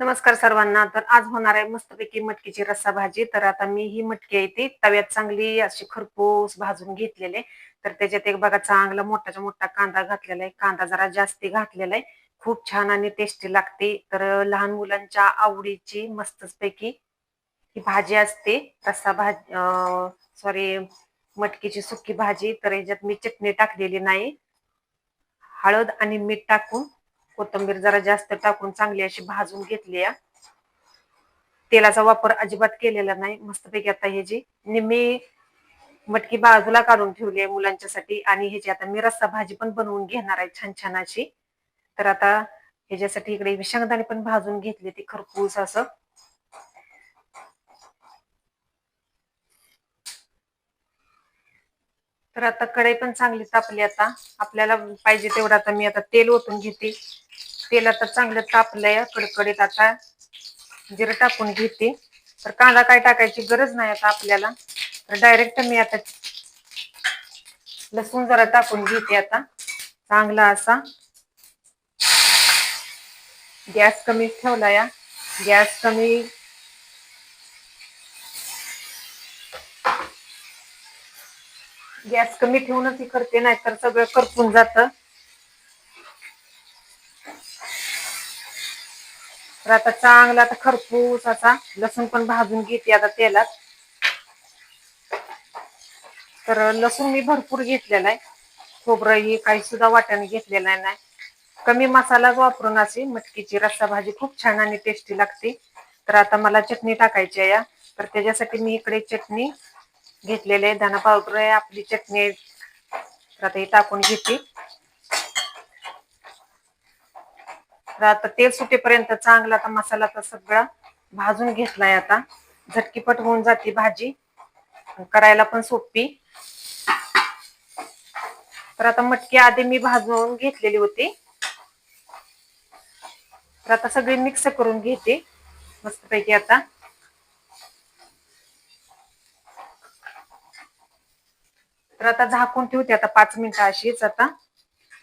नमस्कार सर्वांना. तर आज होणार आहे मस्तपैकी मटकीची रस्सा भाजी तर आता मी ही मटकी आहे ती तव्यात चांगली अशी खरपूस भाजून घेतलेले तर त्याच्यात एक बघा चांगला मोठाच्या मोठा कांदा घातलेला आहे. कांदा जरा जास्ती घातलेला आहे. खूप छान आणि टेस्टी लागते. तर लहान मुलांच्या आवडीची मस्तच पैकी ही भाजी असते. रस्सा भाजी सॉरी मटकीची सुकी भाजी. तर याच्यात मी चटणी टाकलेली नाही. हळद आणि मीठ टाकून कोथंबीर जरा जास्त टाकून चांगली अशी भाजून घेतली या तेलाचा वापर अजिबात केलेला नाही. मस्तपैकी आता हे जी निम्मी मटकी बाजूला काढून ठेवली आहे मुलांच्यासाठी आणि ह्याची आता मी रस्सा भाजी पण बनवून घेणार आहे छान छान अशी. तर आता ह्याच्यासाठी इकडे शेंगदाणे पण भाजून घेतली ती खरपूस असं. तर आता कढई पण चांगली तापली आता. आपल्याला पाहिजे तेवढं आता मी आता तेल ओतून घेते. तेल आता चांगलं तापलंय कडकडीत आता जिरं टाकून घेते. तर कांदा काय टाकायची गरज नाही आता आपल्याला. तर डायरेक्ट मी आता लसूण जरा टाकून घेते आता. चांगला असा. गॅस कमी ठेवला या. गॅस कमी गॅस कमी ठेवूनच ही करते नाहीतर सगळं करपून जातं. तर आता चांगला आता खरपूस असा लसूण पण भाजून घेते आता तेलात. तर लसूण मी भरपूर घेतलेला आहे. खोबरं ही काही सुद्धा वाट्याने घेतलेला नाही. कमी मसालाच वापरून अशी मटकीची रस्सा भाजी खूप छान आणि टेस्टी लागते. तर आता मला चटणी टाकायची आहे. तर त्याच्यासाठी मी इकडे चटणी घेतलेले आहे. धना पावडर आहे आपली चटणी तर आता हे टाकून घेते. तर आता तेल सुटेपर्यंत चांगला आता मसाला तर सगळा भाजून घेतलाय आता. झटकीपट होऊन जाते भाजी. करायला पण सोपी. तर आता मटकी आधी मी भाजून घेतलेली होती. तर आता सगळी मिक्स करून घेते. मस्तपैकी आता. तर आता झाकून ठेवते आता पाच मिनिटं अशीच आता.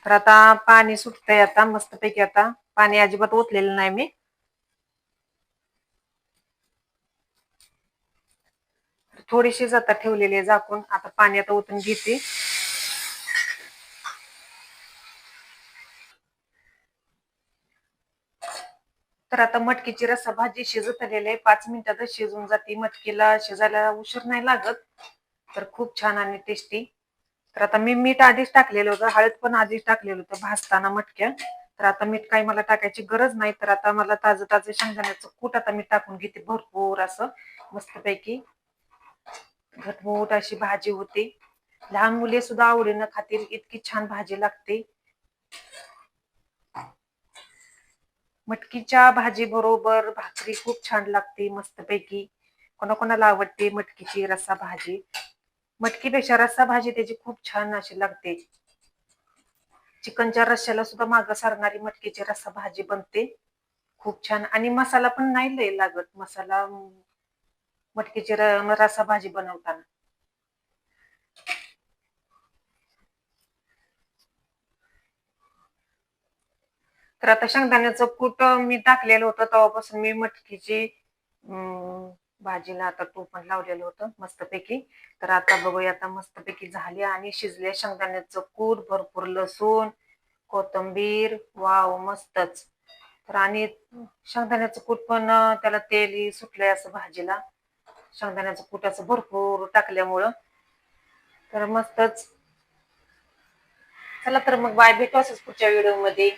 तर आता पाणी सुटतंय आता मस्तपैकी आता. पाणी अजिबात ओतलेलं नाही मी. थोडीशीच आता ठेवलेली आहे झाकून. आता पाणी आता ओतून घेते. तर आता मटकीची रस्सा भाजी शिजत आलेली आहे. पाच मिनिटातच शिजून जाते. मटकीला शिजायला उशीर नाही लागत. तर खूप छान आणि टेस्टी तर आता मी मीठ आधीच टाकलेलं होतं हळद पण आधीच टाकलेलं होतं भाजताना मटक्या. तर आता मीठ काही मला टाकायची गरज नाही तर आता मला ताजं ताजं शेंगदाण्याचं कूट आता मी टाकून घेते भरपूर असं मस्तपैकी. घटमूट अशी भाजी होते. लहान मुले सुद्धा आवडीनं खातील इतकी छान भाजी लागते. मटकीच्या भाजी बरोबर भाकरी खूप छान लागते मस्तपैकी. कोणाकोणाला आवडते मटकीची रस्सा भाजी? मटकीपेक्षा रस्सा भाजी त्याची खूप छान अशी लागते. चिकनच्या रश्श्याला सुद्धा माग सारणारी मटकीची रस्सा भाजी बनते. खूप छान. आणि मसाला पण नाही लय लागत. मसाला मटकीची रस्सा भाजी बनवताना. तर आता शेंगदाण्याचं कूट मी टाकलेलं होतं तेव्हापासून मी मटकीची भाजीला आता तूप पण लावलेलं होतं मस्तपैकी. तर आता बघूया आता मस्तपैकी झाली आणि शिजल्या शेंगदाण्याचं कूट भरपूर लसूण कोथंबीर वाव मस्तच. तर आणि शेंगदाण्याचं कूट पण त्याला तेल सुटलंय असं भाजीला. शेंगदाण्याचं कूट असं भरपूर टाकल्यामुळं. तर मस्तच. चला तर मग बाय भेटू असंच पुढच्या व्हिडिओमध्ये.